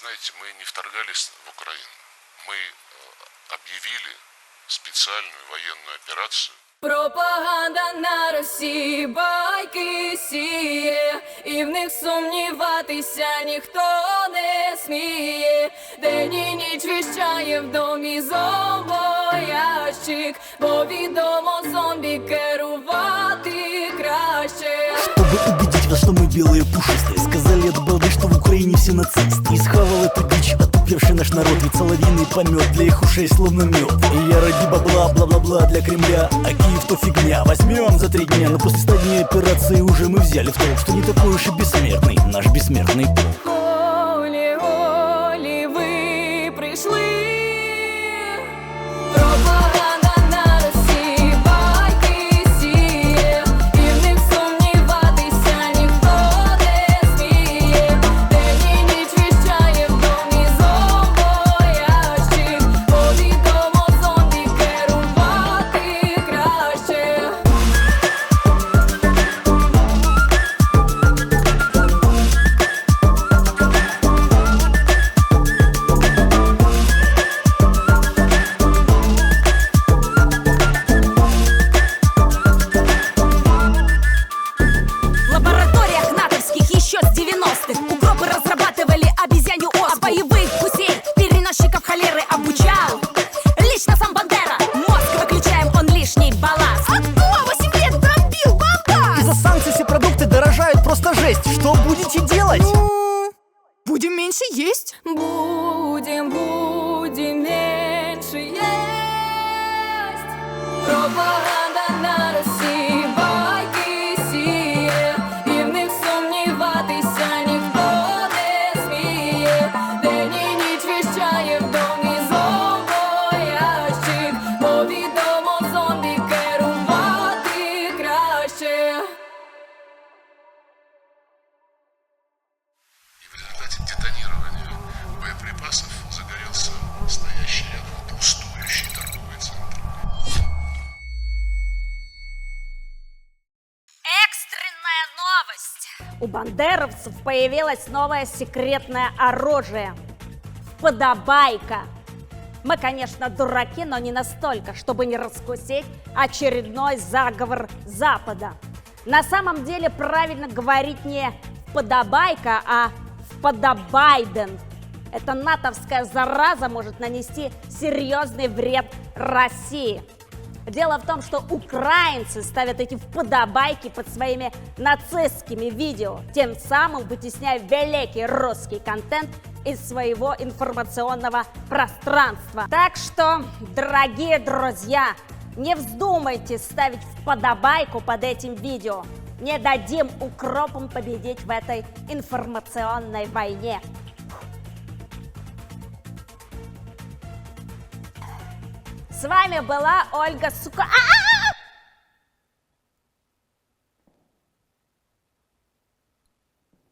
знаете, мы не вторгались в Украину. Мы э, объявили специальную военную операцию Пропаганда на Росії байки сіє, і в них сумніватися ніхто не сміє. День і ніч віщає в домі зомбоящик, бо відомо зомбі керувати краще. Вас, что мы белые пушистые. Сказали от балды, что в Украине все нацисты. И схавал эту дичь, отупевший наш народ. Ведь соловьиный помет для их ушей словно мед. И я ради бабла, бла-бла-бла для Кремля. А Киев то фигня, возьмем за три дня Но после ста дней операции уже мы взяли в толк Что не такой уж и бессмертный наш бессмертный полк боевых гусей, переносчиков холеры обучал Лично сам Бандера Мозг выключаем, он лишний балласт кто 8 лет бомбил Бандас? Из-за санкций все продукты дорожают просто жесть Что будете делать? Будем меньше есть. Будем, будем новость! У бандеровцев появилось новое секретное оружие. Подобайка. Мы, конечно, дураки, но не настолько, чтобы не раскусить очередной заговор Запада. На самом деле правильно говорить не «подобайка», а «подобайден». Эта натовская зараза может нанести серьезный вред России. Дело в том, что украинцы ставят эти вподобайки под своими нацистскими видео, тем самым вытесняя великий русский контент из своего информационного пространства. Так что, дорогие друзья, не вздумайте ставить вподобайку под этим видео. Не дадим укропам победить в этой информационной войне. С вами была Ольга Сука... А-а!